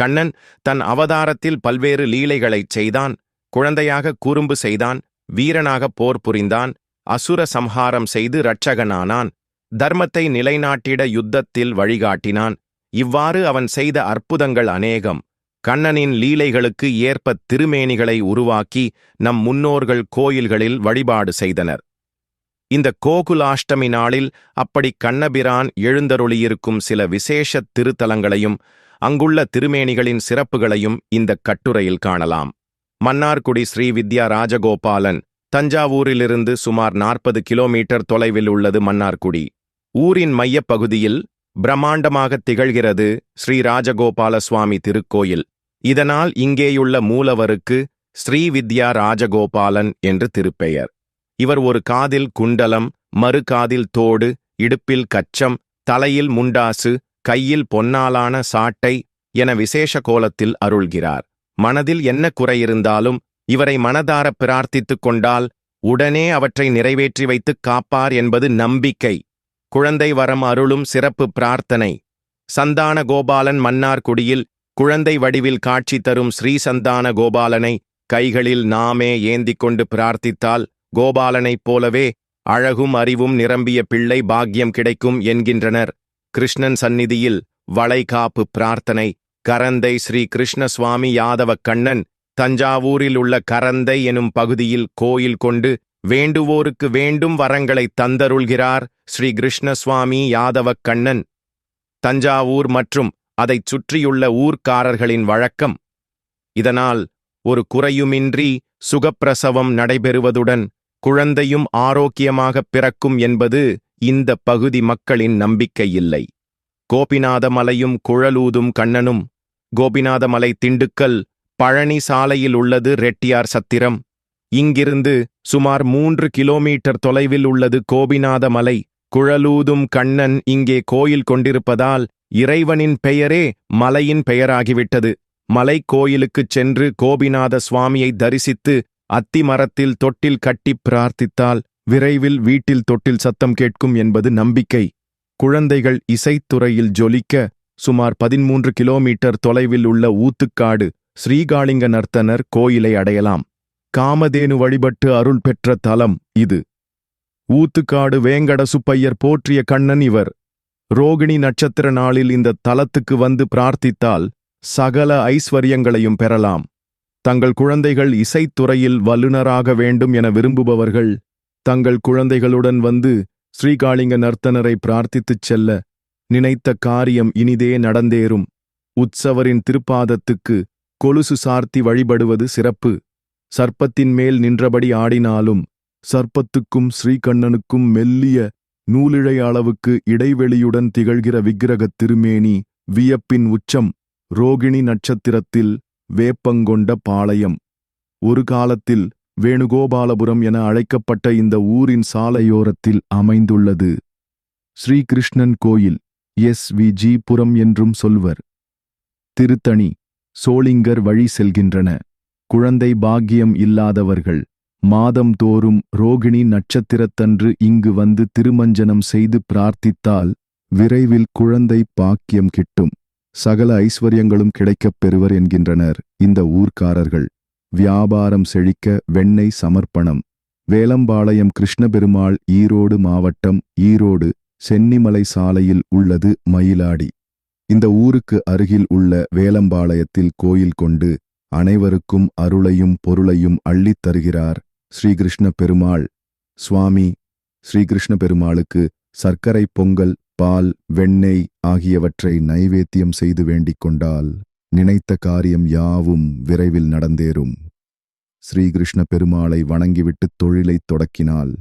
கண்ணன் தன் அவதாரத்தில் பல்வேறு லீலைகளைச் செய்தான் குழந்தையாக குறும்பு செய்தான் வீரனாக போர் புரிந்தான் அசுர சம்ஹாரம் செய்து இரட்சகனானான் தர்மத்தை நிலைநாட்டிட யுத்தத்தில் வழிகாட்டினான். இவ்வாறு அவன் செய்த அற்புதங்கள் அநேகம். கண்ணனின் லீலைகளுக்கு ஏற்ப திருமேனிகளை உருவாக்கி நம் முன்னோர்கள் கோயில்களில் வழிபாடு செய்தனர். இந்த கோகுலாஷ்டமி நாளில் அப்படி கண்ணபிரான் எழுந்தருளியிருக்கும் சில விசேஷத் திருத்தலங்களையும் அங்குள்ள திருமேனிகளின் சிறப்புகளையும் இந்த கட்டுரையில் காணலாம். மன்னார்குடி ஸ்ரீ வித்யா ராஜகோபாலன் தஞ்சாவூரிலிருந்து சுமார் நாற்பது கிலோமீட்டர் தொலைவில் உள்ளது மன்னார்குடி. ஊரின் மையப்பகுதியில் பிரம்மாண்டமாக திகழ்கிறது ஸ்ரீ ராஜகோபால சுவாமி திருக்கோயில். இதனால் இங்கேயுள்ள மூலவருக்கு ஸ்ரீ வித்யா ராஜகோபாலன் என்று திருப்பெயர். இவர் ஒரு காதில் குண்டலம் மறு காதில் தோடு இடுப்பில் கச்சம் தலையில் முண்டாசு கையில் பொன்னாலான சாட்டை என விசேஷ கோலத்தில் அருள்கிறார். மனதில் என்ன குறையிருந்தாலும் இவரை மனதார பிரார்த்தித்துக் கொண்டால் உடனே அவற்றை நிறைவேற்றி வைத்துக் காப்பார் என்பது நம்பிக்கை. குழந்தை வரம் அருளும் சிறப்பு பிரார்த்தனை. சந்தான கோபாலன் மன்னார்குடியில் குழந்தை வடிவில் காட்சி தரும் ஸ்ரீ சந்தான கோபாலனை கைகளில் நாமே ஏந்திக் கொண்டு பிரார்த்தித்தால் கோபாலனைப் போலவே அழகும் அறிவும் நிரம்பிய பிள்ளை பாக்கியம் கிடைக்கும் என்கின்றனர். கிருஷ்ணன் சந்நிதியில் வளைகாப்பு பிரார்த்தனை. கரந்தை ஸ்ரீ கிருஷ்ணசுவாமி யாதவ கண்ணன் தஞ்சாவூரில் உள்ள கரந்தை எனும் பகுதியில் கோயில் கொண்டு வேண்டுவோருக்கு வேண்டும் வரங்களை தந்தருள்கிறார் ஸ்ரீ கிருஷ்ணசுவாமி யாதவ கண்ணன் தஞ்சாவூர் மற்றும் அதைச் சுற்றியுள்ள ஊர்க்காரர்களின் வழக்கம். இதனால் ஒரு குறையுமின்றி சுகப்பிரசவம் நடைபெறுவதுடன் குழந்தையும் ஆரோக்கியமாகப் பிறக்கும் என்பது இந்த பகுதி மக்களின் நம்பிக்கை இல்லை கோபிநாதமலையும் குழலூதும் கண்ணனும் கோபிநாதமலை திண்டுக்கல் பழனி சாலையில் உள்ளது ரெட்டியார் சத்திரம். இங்கிருந்து சுமார் மூன்று கிலோமீட்டர் தொலைவில் உள்ளது கோபிநாத மலை குழலூதும் கண்ணன் இங்கே கோயில் கொண்டிருப்பதால் இறைவனின் பெயரே மலையின் பெயராகிவிட்டது. மலை கோயிலுக்குச் சென்று கோபிநாத சுவாமியை தரிசித்து அத்திமரத்தில் தொட்டில் கட்டிப் பிரார்த்தித்தால் விரைவில் வீட்டில் தொட்டில் சத்தம் கேட்கும் என்பது நம்பிக்கை. குழந்தைகள் இசைத்துறையில் ஜொலிக்க சுமார் பதிமூன்று கிலோமீட்டர் தொலைவில் உள்ள ஊத்துக்காடு ஸ்ரீகாளிங்க நர்த்தனர் கோயிலை அடையலாம். காமதேனு வழிபட்டு அருள் பெற்ற தலம் இது. ஊத்துக்காடு வேங்கட சுப்பையர் போற்றிய கண்ணன் இவர். ரோகிணி நட்சத்திர நாளில் இந்த தலத்துக்கு வந்து பிரார்த்தித்தால் சகல ஐஸ்வர்யங்களையும் பெறலாம். தங்கள் குழந்தைகள் இசைத்துறையில் வல்லுநராக வேண்டும் என விரும்புபவர்கள் தங்கள் குழந்தைகளுடன் வந்து ஸ்ரீகாளிங்க நர்த்தனரை பிரார்த்தித்துச் செல்ல நினைத்த காரியம் இனிதே நடந்தேறும். உற்சவரின் திருப்பாதத்துக்கு கொலுசு சார்த்தி வழிபடுவது சிறப்பு. சர்ப்பத்தின் மேல் நின்றபடி ஆடினாலும் சர்ப்பத்துக்கும் ஸ்ரீகண்ணனுக்கும் மெல்லிய நூலிழை அளவுக்கு இடைவெளியுடன் திகழ்கிற விக்கிரகத் திருமேனி வியப்பின் உச்சம் ரோகிணி நட்சத்திரத்தில் வேப்பங்கொண்ட பாளையம். ஒரு காலத்தில் வேணுகோபாலபுரம் என அழைக்கப்பட்ட இந்த ஊரின் சாலையோரத்தில் அமைந்துள்ளது. ஸ்ரீகிருஷ்ணன் கோயில் எஸ். வி. ஜி புரம் என்றும் சொல்வர். திருத்தணி சோளிங்கர் வழி செல்கின்றன. குழந்தை பாக்கியம் இல்லாதவர்கள். மாதம் தோறும் ரோகிணி நட்சத்திரத்தன்று இங்கு வந்து திருமஞ்சனம் செய்து பிரார்த்தித்தால் விரைவில் குழந்தை பாக்கியம் கிட்டும். சகல ஐஸ்வர்யங்களும் கிடைக்கப் பெறுவர் என்கின்றனர் இந்த ஊர்க்காரர்கள். வியாபாரம் செழிக்க வெண்ணெய் சமர்ப்பணம். வேலம்பாளையம் கிருஷ்ணபெருமாள் ஈரோடு மாவட்டம் ஈரோடு சென்னிமலை சாலையில் உள்ளது மயிலாடி. இந்த ஊருக்கு அருகில் உள்ள வேலம்பாளையத்தில் கோயில் கொண்டு அனைவருக்கும் அருளையும் பொருளையும் அள்ளித் தருகிறார் ஸ்ரீகிருஷ்ண பெருமாள் சுவாமி ஸ்ரீகிருஷ்ண பெருமாளுக்கு சர்க்கரை பொங்கல் பால் வெண்ணெய் ஆகியவற்றை நைவேத்தியம் செய்து வேண்டிக் கொண்டால் நினைத்த காரியம் யாவும் விரைவில் நடந்தேறும். ஸ்ரீகிருஷ்ண பெருமாளை வணங்கிவிட்டு தொழிலைத் தொடக்கினால்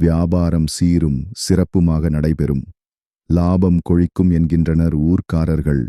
வியாபாரம் சீரும் சிறப்புமாக நடைபெறும். லாபம் கொழிக்கும் என்கின்றனர் ஊர்க்காரர்கள்.